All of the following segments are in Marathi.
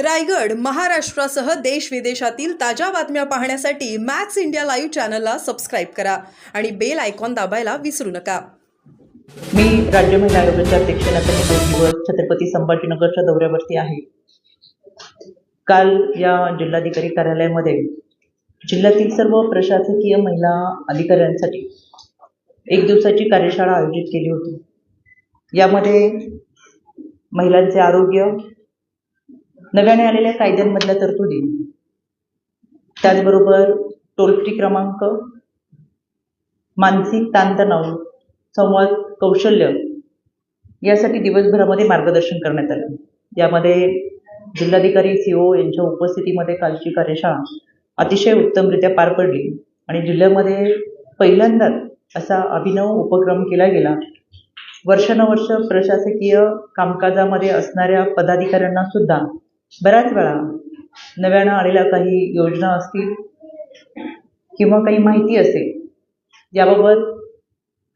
रायगड महाराष्ट्रासह देश विदेशातील ताज्या बातम्या पाहण्यासाठी मॅक्स इंडिया लाईव्ह चॅनलला सबस्क्राईब करा आणि बेल आयकॉन दाबायला विसरू नका. मी राज्य महिला आयोगाच्या अध्यक्षांना दिवस छत्रपती संभाजीनगरच्या दौऱ्यावरती आहे. काल या जिल्हाधिकारी कार्यालयामध्ये जिल्ह्यातील सर्व प्रशासकीय महिला अधिकाऱ्यांसाठी एक दिवसाची कार्यशाळा आयोजित केली होती. यामध्ये महिलांचे आरोग्य नव्याने आलेल्या कायद्यांमधल्या तरतुदी त्याचबरोबर टोल फ्री क्रमांक मानसिक ताणतणाव संवाद कौशल्य यासाठी दिवसभरामध्ये मार्गदर्शन करण्यात आलं. यामध्ये जिल्हाधिकारी सीओ यांच्या उपस्थितीमध्ये कालची कार्यशाळा अतिशय उत्तमरित्या पार पडली आणि जिल्ह्यामध्ये पहिल्यांदाच असा अभिनव उपक्रम केला गेला. वर्षानुवर्ष प्रशासकीय कामकाजामध्ये असणाऱ्या पदाधिकाऱ्यांना सुद्धा बऱ्याच वेळा नव्यानं आलेल्या काही योजना असतील किंवा काही माहिती असेल याबाबत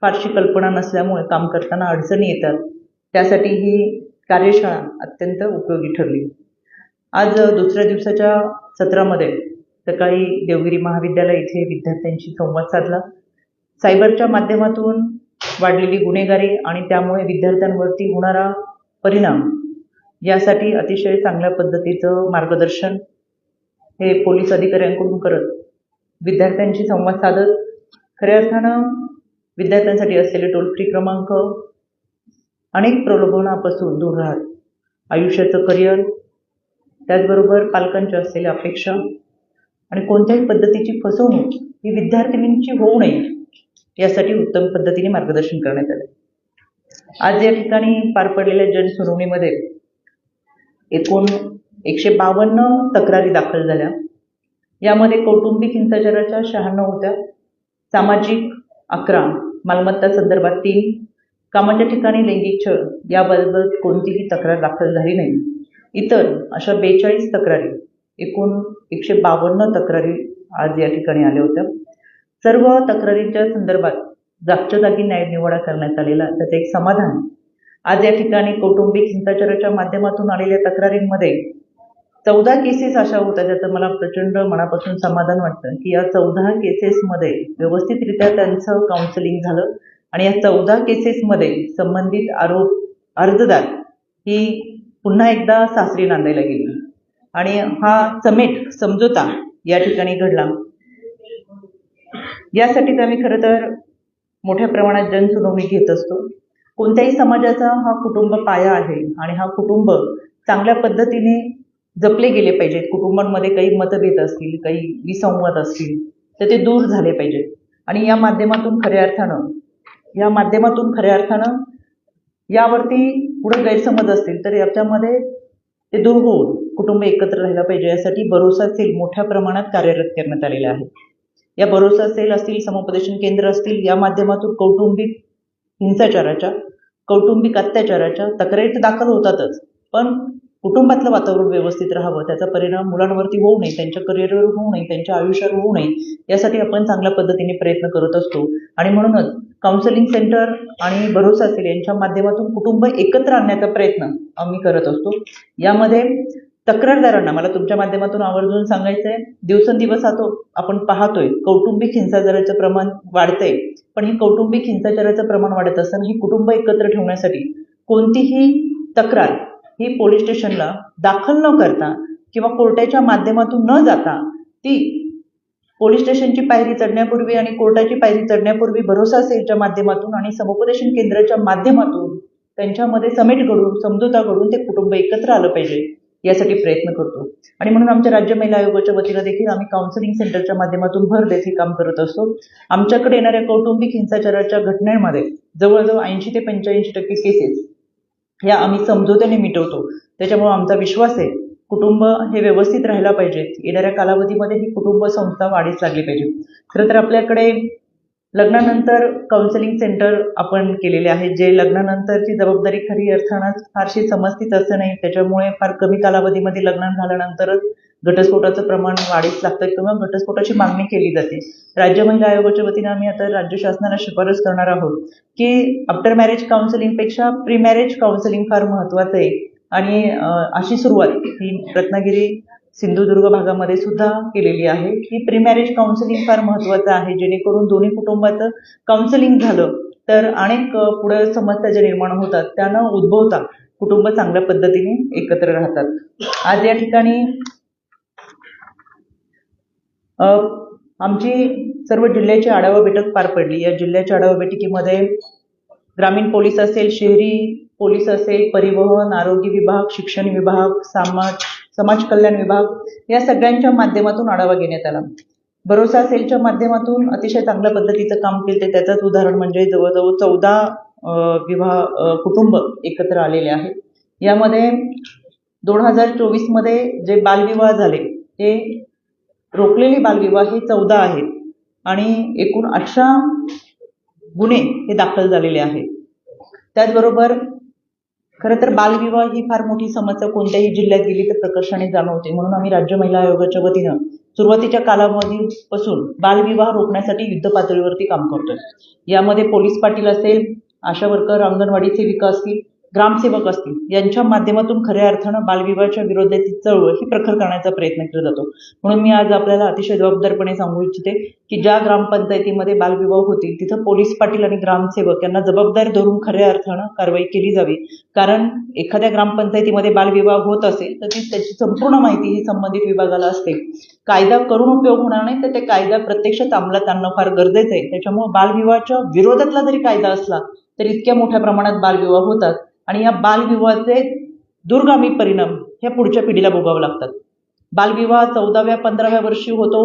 फारशी कल्पना नसल्यामुळे काम करताना अडचणी येतात. त्यासाठी ही कार्यशाळा अत्यंत उपयोगी ठरली. आज दुसऱ्या दिवसाच्या सत्रामध्ये सकाळी देवगिरी महाविद्यालय इथे विद्यार्थ्यांशी संवाद साधला. सायबरच्या माध्यमातून वाढलेली गुन्हेगारी आणि त्यामुळे विद्यार्थ्यांवरती होणारा परिणाम यासाठी अतिशय चांगल्या पद्धतीचं मार्गदर्शन हे पोलीस अधिकाऱ्यांकडून करत विद्यार्थ्यांशी संवाद साधत खऱ्या अर्थानं विद्यार्थ्यांसाठी असलेले टोल फ्री क्रमांक अनेक प्रलोभनापासून दूर राहत. आयुष्याचं करिअर त्याचबरोबर पालकांच्या असलेल्या अपेक्षा आणि कोणत्याही पद्धतीची फसवणूक ही विद्यार्थिनींची होऊ नये यासाठी उत्तम पद्धतीने मार्गदर्शन करण्यात आले. आज या ठिकाणी पार पडलेल्या जनसुनावणीमध्ये एकूण एकशे बावन्न तक्रारी दाखल झाल्या. यामध्ये कौटुंबिक हिंसाचाराच्या शहाण्णव होत्या. सामाजिक अकरा मालमत्ता संदर्भात तीन कामाच्या ठिकाणी लैंगिक छळ याबाबत कोणतीही तक्रार दाखल झाली नाही. इतर अशा बेचाळीस तक्रारी एकूण एकशे बावन्न तक्रारी आज या ठिकाणी आल्या होत्या. सर्व तक्रारींच्या संदर्भात जागच्या जागी न्यायनिवाडा करण्यात आलेला त्याचं एक समाधान आज या ठिकाणी कौटुंबिक हिंसाचाराच्या माध्यमातून आलेल्या तक्रारींमध्ये चौदा केसेस अशा होत्या ज्याचं मला प्रचंड मनापासून समाधान वाटतं की या चौदा केसेसमध्ये व्यवस्थितरित्या त्यांचं काउन्सिलिंग झालं आणि या चौदा केसेसमध्ये संबंधित आरोप अर्जदार ही पुन्हा एकदा सासरी नांदायला गेली. आणि हा समेट समझोता या ठिकाणी घडला. यासाठी आम्ही खरं तर मोठ्या प्रमाणात जनसुनावणी घेत असतो. कोणत्याही समाजाचा हा कुटुंब पाया आहे आणि हा कुटुंब चांगल्या पद्धतीने जपले गेले पाहिजेत. कुटुंबांमध्ये काही मतभेद असतील काही विसंवाद असतील तर ते दूर झाले पाहिजेत. आणि या माध्यमातून खऱ्या अर्थानं या माध्यमातून खऱ्या अर्थानं यावरती पुढे गैरसमज असतील तर याच्यामध्ये ते दूर होऊन कुटुंब एकत्र राहिलं पाहिजे. यासाठी भरोसा सेल मोठ्या प्रमाणात कार्यरत करण्यात आलेला आहे. या भरोसा सेल असतील समुपदेशन केंद्र असतील या माध्यमातून कौटुंबिक हिंसाचाराच्या कौटुंबिक अत्याचाराच्या तक्रारी तर दाखल होतातच. पण कुटुंबातलं वातावरण व्यवस्थित राहावं त्याचा परिणाम मुलांवरती होऊ नये त्यांच्या करिअरवर होऊ नये त्यांच्या आयुष्यावर होऊ नये यासाठी आपण चांगल्या पद्धतीने प्रयत्न करत असतो. आणि म्हणूनच काउन्सिलिंग सेंटर आणि भरोसा असेल यांच्या माध्यमातून कुटुंब एकत्र आणण्याचा प्रयत्न आम्ही करत असतो. यामध्ये तक्रारदारांना मला तुमच्या माध्यमातून आवर्जून सांगायचं आहे दिवसेंदिवस आता आपण पाहतोय कौटुंबिक हिंसाचाराचं प्रमाण वाढतंय पण हे कौटुंबिक हिंसाचाराचं प्रमाण वाढत असताना ही कुटुंब एकत्र ठेवण्यासाठी कोणतीही तक्रार ही पोलीस स्टेशनला दाखल न करता किंवा कोर्टाच्या माध्यमातून न जाता ती पोलीस स्टेशनची पायरी चढण्यापूर्वी आणि कोर्टाची पायरी चढण्यापूर्वी भरोसा सेलच्या माध्यमातून आणि समुपदेशन केंद्राच्या माध्यमातून त्यांच्यामध्ये समेट घडून समझोता घडून ते कुटुंब एकत्र आलं पाहिजे. यासाठी प्रयत्न करतो. आणि म्हणून आमच्या राज्य महिला आयोगाच्या वतीनं देखील आम्ही काउन्सिलिंग सेंटरच्या माध्यमातून भर देत हे काम करत असतो. आमच्याकडे येणाऱ्या कौटुंबिक हिंसाचाराच्या घटनांमध्ये जवळजवळ ऐंशी ते पंच्याऐंशी टक्के केसेस या आम्ही समजोत्याने मिटवतो. त्याच्यामुळे आमचा विश्वास आहे कुटुंब हे व्यवस्थित राहायला पाहिजेत येणाऱ्या कालावधीमध्ये ही कुटुंब संस्था वाढीस लागली पाहिजे. खरं तर आपल्याकडे लग्नानंतर काउन्सिलिंग सेंटर आपण केलेले आहे जे लग्नानंतरची जबाबदारी खरी अर्थानं फारशी समजतीच असं नाही. त्याच्यामुळे फार कमी कालावधीमध्ये लग्न झाल्यानंतरच घटस्फोटाचं प्रमाण वाढीस लागतं किंवा घटस्फोटाची मागणी केली जाते. राज्य महिला आयोगाच्या वतीनं आम्ही आता राज्य शासनाला शिफारस करणार आहोत की आफ्टर मॅरेज काउन्सिलिंगपेक्षा प्री मॅरेज काउन्सिलिंग फार महत्त्वाचं आहे. आणि अशी सुरुवात ही रत्नागिरी सिंधुदुर्ग भागामध्ये सुद्धा केलेली आहे. की प्रीमॅरेज काउन्सिलिंग फार महत्वाचं आहे. जेणेकरून दोन्ही कुटुंबाचं काउन्सिलिंग झालं तर अनेक पुढे समस्या ज्या निर्माण होतात त्या न उद्भवता. कुटुंब चांगल्या पद्धतीने एकत्र राहतात. आज या ठिकाणी आमची सर्व जिल्ह्याची आढावा बैठक पार पडली. या जिल्ह्याच्या आढावा बैठकीमध्ये ग्रामीण पोलीस असेल शहरी पोलीस असेल परिवहन आरोग्य विभाग शिक्षण विभाग समाज समाज कल्याण विभाग या सगळ्यांच्या माध्यमातून आढावा घेण्यात आला. भरोसा सेलच्या माध्यमातून अतिशय चांगल्या पद्धतीचं काम केलं त्याचंच उदाहरण म्हणजे जवळजवळ चौदा विवाह कुटुंब एकत्र आलेले आहेत यामध्ये दोन हजार चोवीसमध्ये जे बालविवाह झाले ते रोखलेले बालविवाह हे चौदा आहेत आणि एकूण अठरा गुन्हे हे दाखल झालेले आहेत. त्याचबरोबर खरं तर बालविवाह ही फार मोठी समस्या. कोणत्याही जिल्ह्यात गेली तर प्रकर्षाने जाणवते. म्हणून आम्ही राज्य महिला आयोगाच्या वतीनं सुरुवातीच्या कालावधीपासून बालविवाह रोखण्यासाठी युद्ध पातळीवरती काम करतोय. यामध्ये पोलीस पाटील असेल आशा वर्कर अंगणवाडी सेविका असतील ग्रामसेवक असतील यांच्या माध्यमातून खऱ्या अर्थानं बालविवाहाच्या विरोधाची चळवळ ही प्रखर करण्याचा प्रयत्न केला जातो. म्हणून मी आज आपल्याला अतिशय जबाबदारपणे सांगू इच्छिते की ज्या ग्रामपंचायतीमध्ये बालविवाह होतील तिथं पोलीस पाटील आणि ग्रामसेवक यांना जबाबदार धरून खऱ्या अर्थानं कारवाई केली जावी. कारण एखाद्या ग्रामपंचायतीमध्ये बालविवाह होत असेल तर ती त्याची संपूर्ण माहिती ही संबंधित विभागाला असते. कायदा करून उपयोग होणार नाही तर ते कायदा प्रत्यक्षात अंमलात आणणं फार गरजेचं आहे. त्याच्यामुळे बालविवाहाच्या विरोधातला जरी कायदा असला तर इतक्या मोठ्या प्रमाणात बालविवाह होतात. आणि या बालविवाहाचे दूरगामी परिणाम ह्या पुढच्या पिढीला भोगावे लागतात. बालविवाह चौदाव्या पंधराव्या वर्षी होतो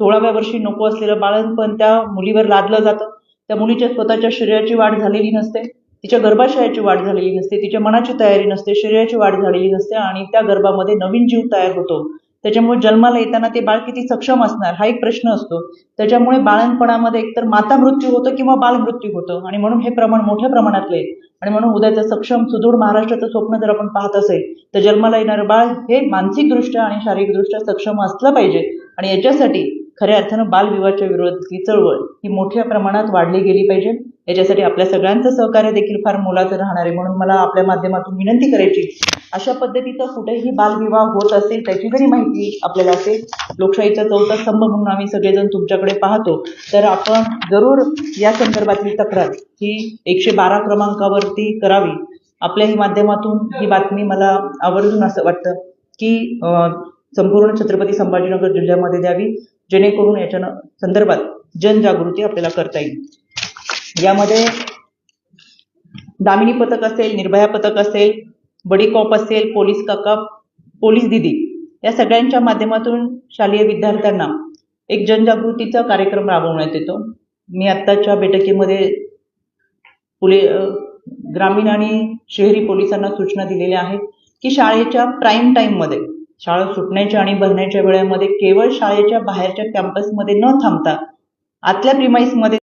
सोळाव्या वर्षी नको असलेलं बाळणपण त्या मुलीवर लादलं जातं. त्या मुलीच्या स्वतःच्या शरीराची वाढ झालेली नसते तिच्या गर्भाशयाची वाढ झालेली नसते तिच्या मनाची तयारी नसते शरीराची वाढ झालेली नसते आणि त्या गर्भामध्ये नवीन जीव तयार होतो. त्याच्यामुळे जन्माला येताना ते बाळ किती सक्षम असणार हा एक प्रश्न असतो. त्याच्यामुळे बाळणपणामध्ये एकतर माता मृत्यू होतो किंवा बाल मृत्यू होतो. आणि म्हणून हे प्रमाण मोठ्या प्रमाणातले आणि म्हणून उद्याचं सक्षम सुदृढ महाराष्ट्राचं स्वप्न जर आपण पाहत असेल तर जन्माला येणारं बाळ हे मानसिकदृष्ट्या आणि शारीरिकदृष्ट्या सक्षम असलं पाहिजे. आणि याच्यासाठी खऱ्या अर्थानं बालविवाहाच्या विरोधातली चळवळ ही मोठ्या प्रमाणात वाढली गेली पाहिजे. याच्यासाठी आपल्या सगळ्यांचं सहकार्य देखील फार मोलाचं राहणार आहे. म्हणून मला आपल्या माध्यमातून विनंती करायची अशा पद्धतीचा कुठेही बालविवाह होत असेल त्याची जरी माहिती आपल्याला असेल लोकशाहीचा चौथा स्तंभ म्हणून आम्ही सगळेजण तुमच्याकडे पाहतो तर आपण जरूर या संदर्भातली तक्रार ही एकशे बारा क्रमांकावरती करावी. आपल्याही माध्यमातून ही बातमी मला आवर्जून असं वाटतं की संपूर्ण छत्रपती संभाजीनगर जिल्ह्यामध्ये द्यावी. जेणेकरून याच्या संदर्भात जनजागृती आपल्याला करता येईल. यामध्ये दामिनी पथक असेल निर्भया पथक असेल बडी कॉप असेल पोलीस काका पोलीस दिदी या सगळ्यांच्या माध्यमातून शालेय विद्यार्थ्यांना एक जनजागृतीचा कार्यक्रम राबवण्यात येतो. मी आत्ताच्या बैठकीमध्ये पुले ग्रामीण आणि शहरी पोलिसांना सूचना दिलेल्या आहेत की शाळेच्या प्राईम टाईममध्ये शाळा सुटण्याच्या आणि भरण्याच्या वेळेमध्ये केवळ शाळेच्या बाहेरच्या कॅम्पसमध्ये न थांबता आतल्या प्रिमाईसमध्ये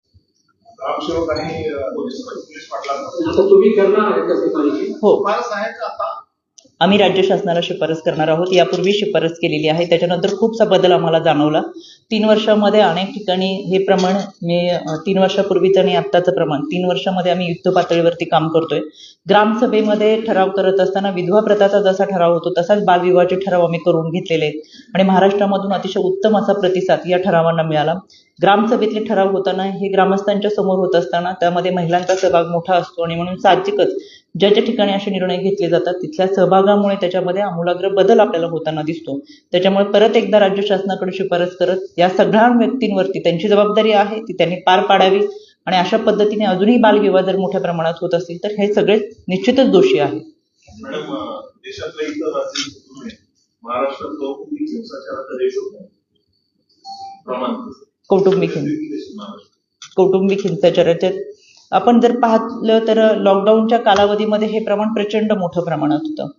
हो शिफारस आहे का आता आम्ही राज्य शासनाला शिफारस करणार आहोत. यापूर्वी शिफारस केलेली आहे. त्याच्यानंतर खूपसा बदल आम्हाला जाणवला. तीन वर्षामध्ये अनेक ठिकाणी हे प्रमाण मी तीन वर्षापूर्वीचं आणि आत्ताचं प्रमाण तीन वर्षामध्ये आम्ही युद्ध पातळीवरती काम करतोय. ग्रामसभेमध्ये ठराव करत असताना विधवा प्रथाचा जसा ठराव होतो तसाच बालविवाहाचे ठराव आम्ही करून घेतलेले आहेत. आणि महाराष्ट्रामधून अतिशय उत्तम असा प्रतिसाद या ठरावांना मिळाला. ग्रामसभेतले ठराव होताना हे ग्रामस्थांच्या समोर होत असताना त्यामध्ये महिलांचा सहभाग मोठा असतो आणि म्हणून साहजिकच ज्या ज्या ठिकाणी असे निर्णय घेतले जातात तिथल्या सहभागामुळे त्याच्यामध्ये आमूलाग्र बदल आपल्याला होताना दिसतो. त्याच्यामुळे परत एकदा राज्य शासनाकडे शिफारस करत या सगळ्या व्यक्तींवरती त्यांची जबाबदारी आहे ती त्यांनी पार पाडावी आणि अशा पद्धतीने अजूनही बालविवाह जर मोठ्या प्रमाणात होत असतील तर हे सगळे निश्चितच दोषी आहेत. मॅडम देशातल्या इतर राज्यांच्या तुलनेत महाराष्ट्रात कौटुंबिक हिंसाचाराचा रेशो प्रमाण. कौटुंबिक हिंसा. कौटुंबिक हिंसाचाराचे आपण जर पाहिलं तर लॉकडाऊनच्या कालावधीमध्ये हे प्रमाण प्रचंड मोठं प्रमाणात होतं.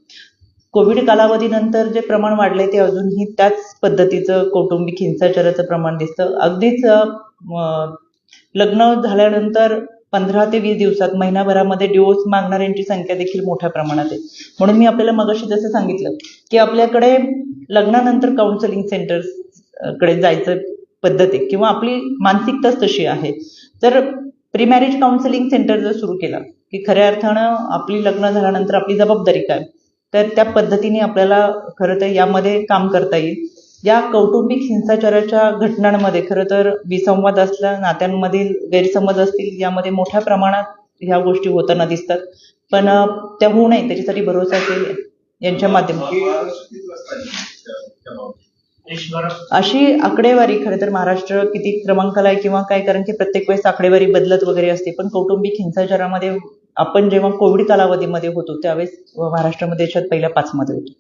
कोविड कालावधीनंतर जे प्रमाण वाढले ते अजूनही त्याच पद्धतीचं कौटुंबिक हिंसाचाराचं प्रमाण दिसतं. अगदीच लग्न झाल्यानंतर पंधरा ते वीस दिवसात महिनाभरामध्ये डिवोर्स मागणाऱ्यांची संख्या देखील मोठ्या प्रमाणात आहे. म्हणून मी आपल्याला मगाशी जसं सांगितलं की आपल्याकडे लग्नानंतर काउन्सिलिंग सेंटर्सकडे जायचं पद्धत आहे किंवा आपली मानसिकताच तशी आहे. तर प्री मॅरेज काउन्सिलिंग सेंटर जर सुरू केला की खऱ्या अर्थानं आपली लग्न झाल्यानंतर आपली जबाबदारी काय तर त्या पद्धतीने आपल्याला खरं तर यामध्ये काम करता येईल. या कौटुंबिक हिंसाचाराच्या घटनांमध्ये खरं तर विसंवाद असला नात्यांमधील गैरसमज असतील यामध्ये मोठ्या प्रमाणात ह्या गोष्टी होताना दिसतात. पण त्या होऊ नये त्याच्यासाठी भरोसा असेल यांच्या माध्यमातून. अशी आकडेवारी खरं तर महाराष्ट्र किती क्रमांकाला आहे किंवा काय कारण की प्रत्येक वेळेस आकडेवारी बदलत वगैरे असते. पण कौटुंबिक हिंसाचारामध्ये आपण जेव्हा कोविड कालावधीमध्ये होतो त्यावेळेस महाराष्ट्रामध्ये देशात पहिल्या पाच मध्ये होतो?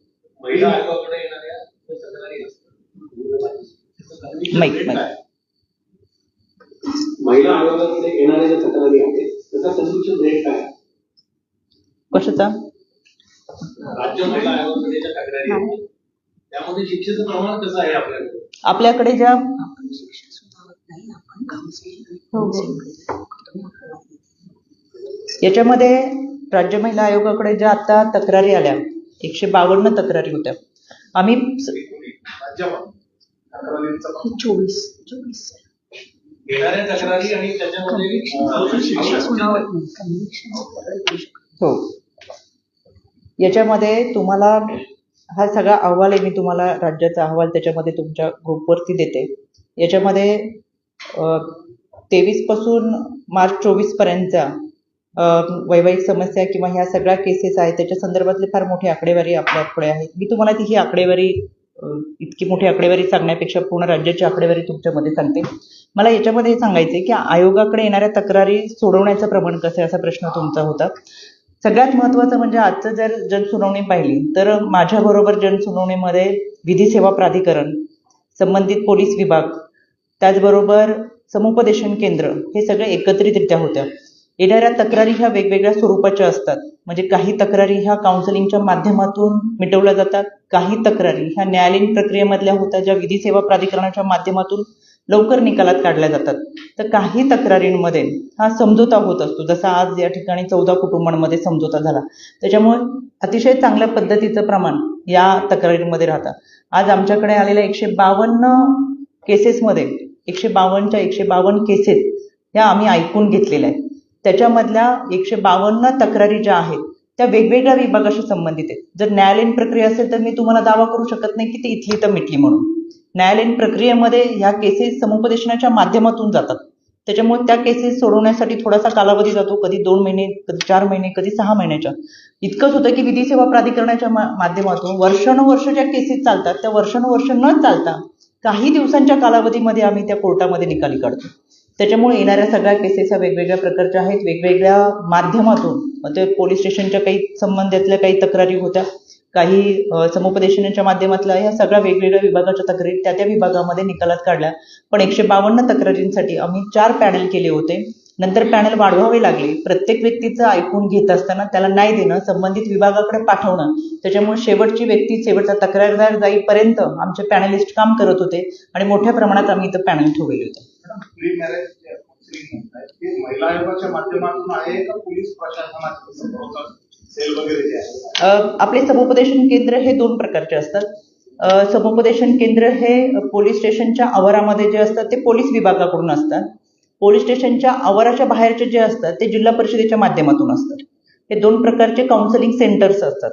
कशाचा? त्यामध्ये शिक्षेचं प्रमाण कसं आहे आपल्याकडे? आपल्याकडे ज्या याच्यामध्ये राज्य महिला आयोगाकडे ज्या आता तक्रारी आल्या एकशे बावन्न तक्रारी होत्या. आम्ही तक्रारी आणि त्याच्यामध्ये हो. याच्यामध्ये तुम्हाला हा सगळा अहवाल आहे मी तुम्हाला राज्याचा अहवाल त्याच्यामध्ये तुमच्या ग्रुपवरती देते. याच्यामध्ये तेवीसपासून मार्च चोवीसपर्यंतचा वैवाहिक समस्या किंवा ह्या सगळ्या केसेस आहेत त्याच्या संदर्भातली फार मोठी आकडेवारी आपल्याकडे आहे मी तुम्हाला ती ही आकडेवारी इतकी मोठी आकडेवारी सांगण्यापेक्षा पूर्ण राज्याची आकडेवारी तुमच्यामध्ये सांगते. मला याच्यामध्ये हे सांगायचं आहे की आयोगाकडे येणाऱ्या तक्रारी सोडवण्याचं प्रमाण कसं आहे असा प्रश्न तुमचा होता. सगळ्यात महत्त्वाचं म्हणजे आजचं जर जनसुनावणी पाहिली तर माझ्याबरोबर जनसुनावणीमध्ये विधी सेवा प्राधिकरण संबंधित पोलीस विभाग त्याचबरोबर समुपदेशन केंद्र हे सगळे एकत्रितरित्या होत्या. येणाऱ्या तक्रारी ह्या वेगवेगळ्या स्वरूपाच्या असतात. म्हणजे काही तक्रारी ह्या काउन्सिलिंगच्या माध्यमातून मिटवल्या जातात काही तक्रारी ह्या न्यायालयीन प्रक्रियेमधल्या होत्या ज्या विधी सेवा प्राधिकरणाच्या माध्यमातून लवकर निकालात काढल्या जातात. तर काही तक्रारींमध्ये हा समझोता होत असतो. जसा आज या ठिकाणी चौदा कुटुंबांमध्ये समझोता झाला. त्याच्यामुळे अतिशय चांगल्या पद्धतीचं प्रमाण या तक्रारींमध्ये राहतं. आज आमच्याकडे आलेल्या एकशे बावन्न केसेसमध्ये एकशे बावन्नच्या एकशे बावन्न केसेस ह्या आम्ही ऐकून घेतलेल्या आहेत. त्याच्यामधल्या एकशे बावन्न तक्रारी ज्या आहेत त्या वेगवेगळ्या विभागाशी संबंधित आहेत. जर न्यायालयीन प्रक्रिया असेल तर मी तुम्हाला दावा करू शकत नाही की ती इथली तर मिटली म्हणून. न्यायालयीन प्रक्रियेमध्ये ह्या केसेस समुपदेशनाच्या माध्यमातून जातात. त्याच्यामुळे त्या केसेस सोडवण्यासाठी थोडासा कालावधी जातो. कधी दोन महिने कधी चार महिने कधी सहा महिन्याच्या. इतकंच होतं की विधी सेवा प्राधिकरणाच्या मा- माध्यमातून वर्षानुवर्ष ज्या केसेस चालतात त्या वर्षानुवर्ष न चालता काही दिवसांच्या कालावधीमध्ये आम्ही त्या कोर्टामध्ये निकाली काढतो. त्याच्यामुळे येणाऱ्या सगळ्या केसेस ह्या वेगवेगळ्या प्रकारच्या आहेत. वेगवेगळ्या माध्यमातून मग ते पोलीस स्टेशनच्या काही संबंधातल्या काही तक्रारी होत्या. काही समुपदेशनाच्या माध्यमातल्या ह्या सगळ्या वेगवेगळ्या विभागाच्या तक्रारी त्या त्या विभागामध्ये निकालात काढल्या. पण एकशे बावन्न तक्रारींसाठी आम्ही चार पॅनल केले होते. नंतर पॅनल वाढवावे लागले. प्रत्येक व्यक्तीचं ऐकून घेत असताना त्याला नाही देणं संबंधित विभागाकडे पाठवणं त्याच्यामुळे शेवटची व्यक्ती शेवटचा तक्रारदार जाईपर्यंत आमचे पॅनलिस्ट काम करत होते आणि मोठ्या प्रमाणात आम्ही इथं पॅनल ठेवलेले होते. महिला आयोगाच्या माध्यमातून आहे का पोलीस प्रशासनात आपले समुपदेशन केंद्र हे दोन प्रकारचे असतात. समुपदेशन केंद्र हे पोलीस स्टेशनच्या आवारामध्ये जे असतात ते पोलीस विभागाकडून असतात. पोलीस स्टेशनच्या आवाराच्या बाहेरचे जे असतात ते जिल्हा परिषदेच्या माध्यमातून असतात. हे दोन प्रकारचे काउन्सिलिंग सेंटर्स असतात.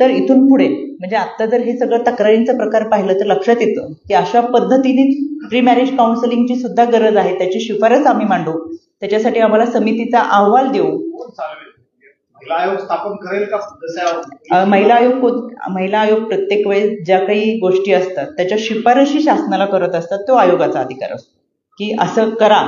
तर इथून पुढे म्हणजे आता जर हे सगळं तक्रारींचा प्रकार पाहिलं तर लक्षात येतं की अशा पद्धतीने प्री मॅरेज काउन्सिलिंगची सुद्धा गरज आहे. त्याची शिफारस आम्ही मांडू. त्याच्यासाठी आम्हाला समितीचा अहवाल देऊ. महिला आयोग स्थापन करेल का जसं महिला आयोग कोण- महिला आयोग प्रत्येक वेळेस ज्या काही गोष्टी असतात त्याच्या शिफारशी शासनाला करत असतात तो आयोगाचा अधिकार असतो. की असं करा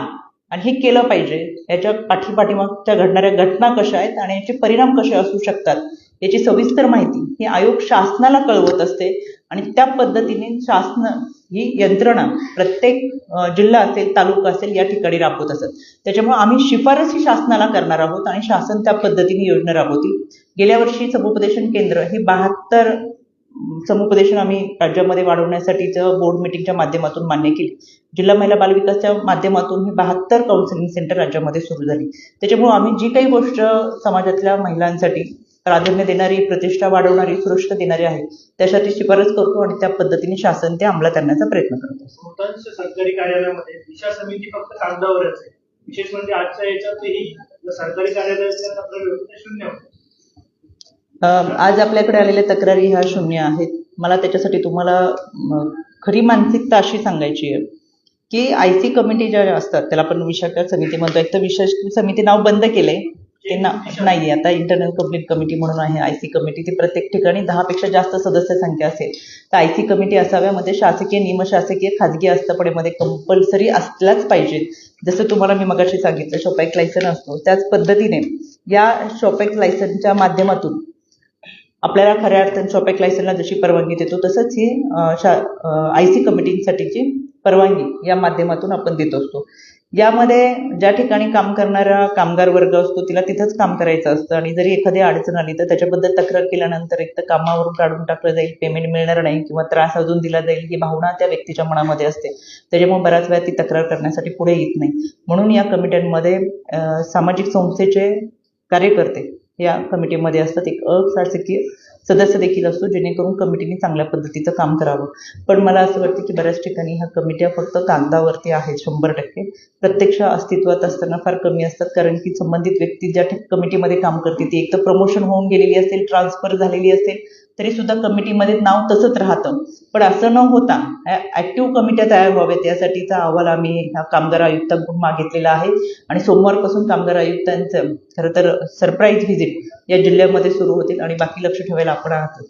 आणि हे केलं पाहिजे. याच्या पाठीपाठीमागच्या घडणाऱ्या घटना कशा आहेत आणि याचे परिणाम कसे असू शकतात याची सविस्तर माहिती ही आयोग शासनाला कळवत असते आणि त्या पद्धतीने शासन ही यंत्रणा प्रत्येक जिल्हा असेल तालुका असेल या ठिकाणी राबवत असत. त्याच्यामुळे आम्ही शिफारसी शासनाला करणार आहोत आणि शासन त्या पद्धतीने योजना राबवतील. गेल्या वर्षी समुपदेशन केंद्र हे बहात्तर समुपदेशन आम्ही राज्यामध्ये वाढवण्यासाठीचं बोर्ड मिटिंगच्या माध्यमातून मान्य केली. जिल्हा महिला बालविकासच्या माध्यमातून ही बहात्तर काउन्सिलिंग सेंटर राज्यामध्ये सुरू झाली. त्याच्यामुळे आम्ही जी काही गोष्ट समाजातल्या महिलांसाठी प्राधान्य देणारी प्रतिष्ठा वाढवणारी सुरक्षा देणारी आहे. त्यासाठी शिफारस करतो आणि त्या पद्धतीने शासन ते अंमलात आणण्याचा प्रयत्न करतो. बहुतांश सरकारी कार्यालयामध्ये दिशा समिती फक्त कागदावरच आहे. विशेष म्हणजे आजच्या याच्यातही सरकारी तक्रारी त्या शून्य आज आपल्याकडे आलेल्या तक्रारी ह्या शून्य आहेत. मला त्याच्यासाठी तुम्हाला खरी मानसिकता अशी सांगायची आहे की आय सी कमिटी ज्या असतात त्याला आपण विशाखा समिती म्हणतो. एक तर विशेष समिती नाव बंद केलंय. ते ना नाही आता इंटरनल कंप्लीट कमिटी म्हणून आहे आय सी कमिटी ती प्रत्येक ठिकाणी दहापेक्षा जास्त सदस्य संख्या असेल. तर आय सी कमिटी असाव्यामध्ये शासकीय निमशासकीय खाजगी आस्थापनेमध्ये कंपल्सरी असल्याच पाहिजेत जसं तुम्हाला मी मगाशी सांगितलं शॉपॅक लायसन असतो. त्याच पद्धतीने या शॉपॅक लायसनच्या माध्यमातून आपल्याला खऱ्या अर्थाने शॉपॅक लायसनला जशी परवानगी देतो तसंच ही शा आय सी कमिटींसाठीची परवानगी या माध्यमातून आपण देत असतो. यामध्ये ज्या ठिकाणी काम करणारा कामगार वर्ग असतो तिला तिथंच काम करायचं असतं. आणि जरी एखादी अडचण आली तर त्याच्याबद्दल तक्रार केल्यानंतर एक तर कामावरून काढून टाकलं जाईल पेमेंट मिळणार नाही किंवा त्रास अजून दिला जाईल ही भावना त्या व्यक्तीच्या मनामध्ये असते. त्याच्यामुळे बऱ्याच वेळा ती तक्रार करण्यासाठी पुढे येत नाही. म्हणून या कमिट्यांमध्ये सामाजिक संस्थेचे कार्यकर्ते या कमिटीमध्ये असतात. एक अशासकीय सदस्य देखील असतो जेणेकरून कमिटीने चांगल्या पद्धतीचं काम करावं. पण मला असं वाटतं की बऱ्याच ठिकाणी ह्या कमिट्या फक्त कागदावरती आहेत शंभर टक्के. प्रत्यक्ष अस्तित्वात असताना फार कमी असतात कारण की संबंधित व्यक्ती ज्या ठिक कमिटीमध्ये काम करते ती एक तर प्रमोशन होऊन गेलेली असेल ट्रान्सफर झालेली असेल तरी सुद्धा कमिटीमध्ये नाव तसंच राहतं. पण असं न होता ॲक्टिव्ह कमिट्या तयार व्हाव्यात यासाठीचा अहवाल आम्ही ह्या कामगार आयुक्तांकडून मागितलेला आहे. आणि सोमवारपासून कामगार आयुक्तांचं खरं तर सरप्राईज व्हिजिट या जिल्ह्यामध्ये सुरू होतील आणि बाकी लक्ष ठेवायला आपण आहात.